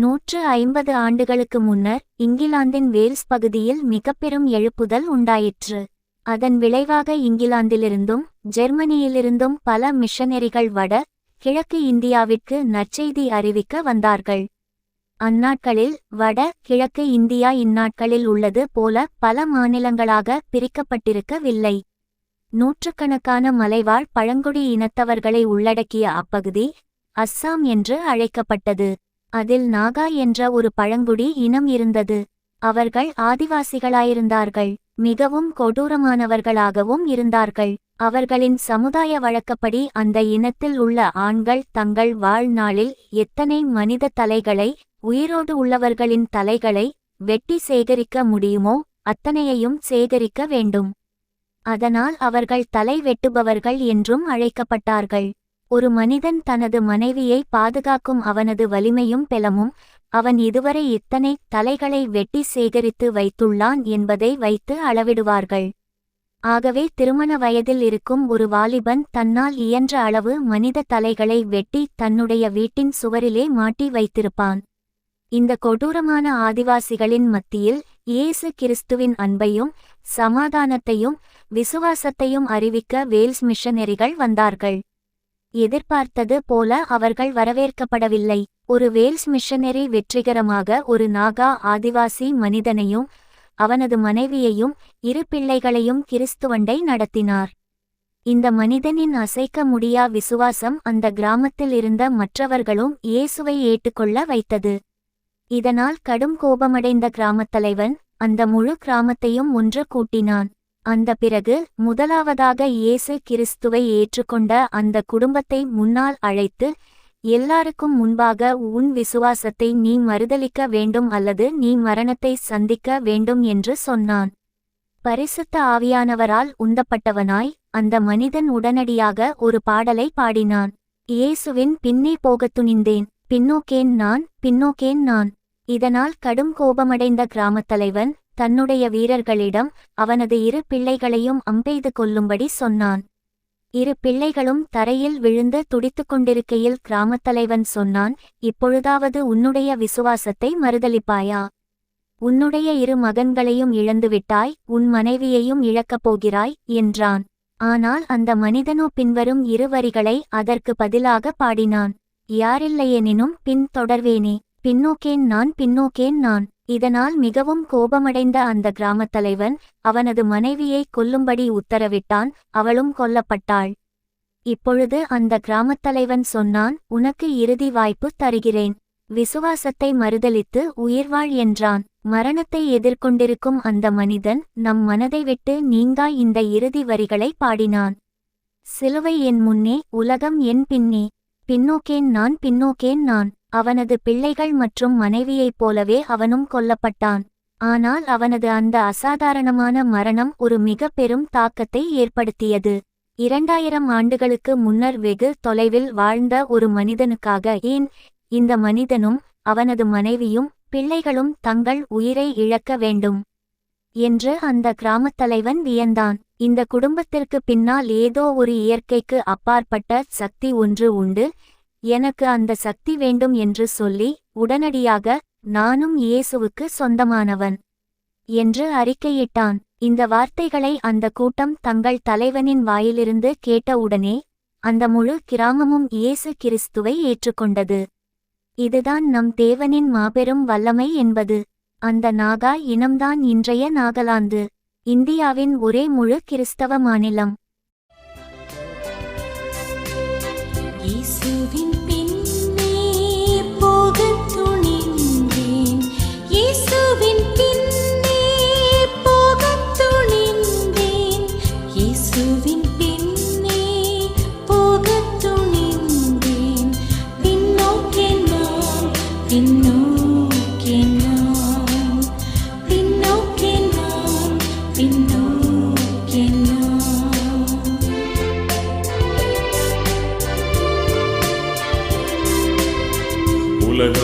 நூற்று ஐம்பது ஆண்டுகளுக்கு முன்னர் இங்கிலாந்தின் வேல்ஸ் பகுதியில் மிகப்பெரும் எழுப்புதல் உண்டாயிற்று. அதன் விளைவாக இங்கிலாந்திலிருந்தும் ஜெர்மனியிலிருந்தும் பல மிஷனரிகள் வட கிழக்கு இந்தியாவிற்கு நற்செய்தி அறிவிக்க வந்தார்கள். அந்நாட்களில் வட கிழக்கு இந்தியா இந்நாட்களில் உள்ளது போல பல மாநிலங்களாக பிரிக்கப்பட்டிருக்கவில்லை. நூற்றுக்கணக்கான மலைவாழ் பழங்குடி இனத்தவர்களை உள்ளடக்கிய அப்பகுதி அஸ்ஸாம் என்று அழைக்கப்பட்டது. அதில் நாகா என்ற ஒரு பழங்குடி இனம் இருந்தது. அவர்கள் ஆதிவாசிகளாயிருந்தார்கள். மிகவும் கொடூரமானவர்களாகவும் இருந்தார்கள். அவர்களின் சமுதாய வழக்கப்படி அந்த இனத்தில் உள்ள ஆண்கள் தங்கள் வாழ்நாளில் எத்தனை மனித தலைகளை உயிரோடு உள்ளவர்களின் தலைகளை வெட்டி சேகரிக்க முடியுமோ அத்தனையையும் சேகரிக்க வேண்டும். அதனால் அவர்கள் தலை வெட்டுபவர்கள் என்றும் அழைக்கப்பட்டார்கள். ஒரு மனிதன் தனது மனைவியை பாதுகாக்கும் அவனது வலிமையும் பெலமும் அவன் இதுவரை இத்தனை தலைகளை வெட்டி சேகரித்து வைத்துள்ளான் என்பதை வைத்து அளவிடுவார்கள். ஆகவே திருமண வயதில் இருக்கும் ஒரு வாலிபன் தன்னால் இயன்ற அளவு மனித தலைகளை வெட்டி தன்னுடைய வீட்டின் சுவரிலே மாட்டி வைத்திருப்பான். இந்த கொடூரமான ஆதிவாசிகளின் மத்தியில் இயேசு கிறிஸ்துவின் அன்பையும் சமாதானத்தையும் விசுவாசத்தையும் அறிவிக்க வேல்ஸ் மிஷனரிகள் வந்தார்கள். எதிர்பார்த்தது போல அவர்கள் வரவேற்கப்படவில்லை. ஒரு வேல்ஸ் மிஷனரி வெற்றிகரமாக ஒரு நாகா ஆதிவாசி மனிதனையும் அவனது மனைவியையும் இரு பிள்ளைகளையும் கிறிஸ்துவண்டை நடத்தினார். இந்த மனிதனின் அசைக்க முடியா விசுவாசம் அந்த கிராமத்தில் இருந்த மற்றவர்களும் இயேசுவை ஏற்றுக்கொள்ள வைத்தது. இதனால் கடும் கோபமடைந்த கிராமத் தலைவன் அந்த முழு கிராமத்தையும் ஒன்று கூட்டினான். அந்த பிறகு முதலாவதாக இயேசு கிறிஸ்துவை ஏற்றுக்கொண்ட அந்த குடும்பத்தை முன்னால் அழைத்து எல்லாருக்கும் முன்பாக உன் விசுவாசத்தை நீ மறுதலிக்க வேண்டும் அல்லது நீ மரணத்தை சந்திக்க வேண்டும் என்று சொன்னான். பரிசுத்த ஆவியானவரால் உந்தப்பட்டவனாய் அந்த மனிதன் உடனடியாக ஒரு பாடலை பாடினான். இயேசுவின் பின்னே போகத் துணிந்தேன் பின்னோக்கேன் நான் பின்னோக்கேன் நான். இதனால் கடும் கோபமடைந்த கிராமத் தலைவன் தன்னுடைய வீரர்களிடம் அவனது இரு பிள்ளைகளையும் அம்பெய்து கொள்ளும்படி சொன்னான். இரு பிள்ளைகளும் தரையில் விழுந்து துடித்துக் கொண்டிருக்கையில் கிராமத்தலைவன் சொன்னான் இப்பொழுதாவது உன்னுடைய விசுவாசத்தை மறுதலிப்பாயா? உன்னுடைய இரு மகன்களையும் இழந்துவிட்டாய் உன் மனைவியையும் இழக்கப் போகிறாய் என்றான். ஆனால் அந்த மனிதனோ பின்வரும் இரு வரிகளை அதற்கு பதிலாக பாடினான் யாரில்லையெனினும் பின் தொடர்வேனே பின்னோக்கேன் நான் பின்னோக்கேன் நான். இதனால் மிகவும் கோபமடைந்த அந்த கிராமத் தலைவன் அவனது மனைவியை கொல்லும்படி உத்தரவிட்டான் அவளும் கொல்லப்பட்டாள். இப்பொழுது அந்த கிராமத் தலைவன் சொன்னான் உனக்கு இறுதி வாய்ப்பு தருகிறேன். விசுவாசத்தை மறுதலித்து உயிர்வாழ் என்றான். மரணத்தை எதிர்கொண்டிருக்கும் அந்த மனிதன் நம் மனதை விட்டு நீங்கா இந்த இறுதி வரிகளை பாடினான். சிலுவை என் முன்னே உலகம் என் பின்னே. பின்னோக்கேன் நான் பின்னோக்கேன் நான். அவனது பிள்ளைகள் மற்றும் மனைவியைப் போலவே அவனும் கொல்லப்பட்டான். ஆனால் அவனது அந்த அசாதாரணமான மரணம் ஒரு மிக பெரும் தாக்கத்தை ஏற்படுத்தியது. இரண்டாயிரம் ஆண்டுகளுக்கு முன்னர் வெகு தொலைவில் வாழ்ந்த ஒரு மனிதனுக்காக ஏன் இந்த மனிதனும் அவனது மனைவியும் பிள்ளைகளும் தங்கள் உயிரை இழக்க வேண்டும் என்று அந்த கிராமத் தலைவன் வியந்தான். இந்த குடும்பத்திற்கு பின்னால் ஏதோ ஒரு இயற்கைக்கு அப்பாற்பட்ட சக்தி ஒன்று உண்டு. எனக்கு அந்த சக்தி வேண்டும் என்று சொல்லி உடனடியாக நானும் இயேசுவுக்கு சொந்தமானவன் என்று அறிக்கையிட்டான். இந்த வார்த்தைகளை அந்த கூட்டம் தங்கள் தலைவனின் வாயிலிருந்து கேட்டவுடனே அந்த முழு கிராமமும் இயேசு கிறிஸ்துவை ஏற்றுக்கொண்டது. இதுதான் நம் தேவனின் மாபெரும் வல்லமை என்பது. அந்த நாகா இனம்தான் இன்றைய நாகாலாந்து. இந்தியாவின் ஒரே முழு கிறிஸ்தவ மாநிலம். இயேசுவின் பின்னே போகத் துணிந்தேன். இயேசுவின்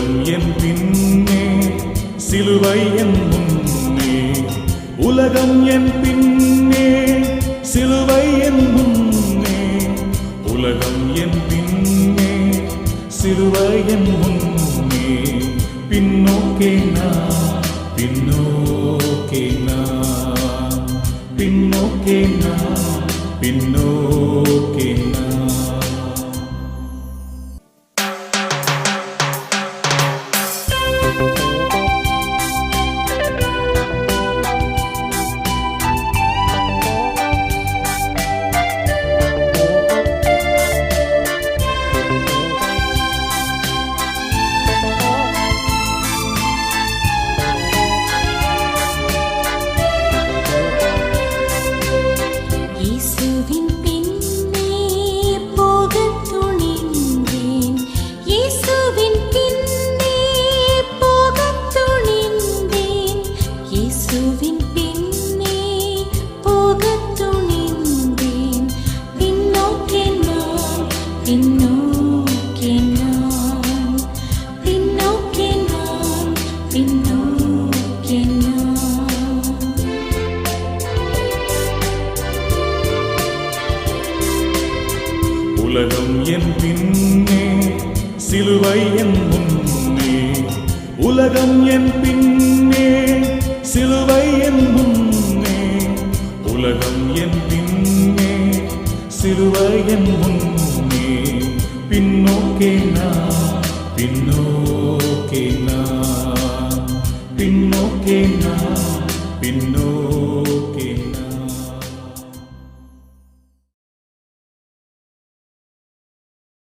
என் பின்னே சிலுவை என் முன்னே. உலகம் என் பின்னே சிலுவை என் முன்னே. உலகம் என் பின்னே சிலுவை என் முன்னே. பின்னோக்கே நான். உலகம் என் பின்னே சிலுவை என் முன்னே. உலகம் என் பின்னே சிலுவை என் முன்னே. உலகம் என் பின்னே சிலுவை என் முன்னே. பின்னோக்கே நான் பின்னோக்கே நான் பின்னோக்கே நான் பின்னோ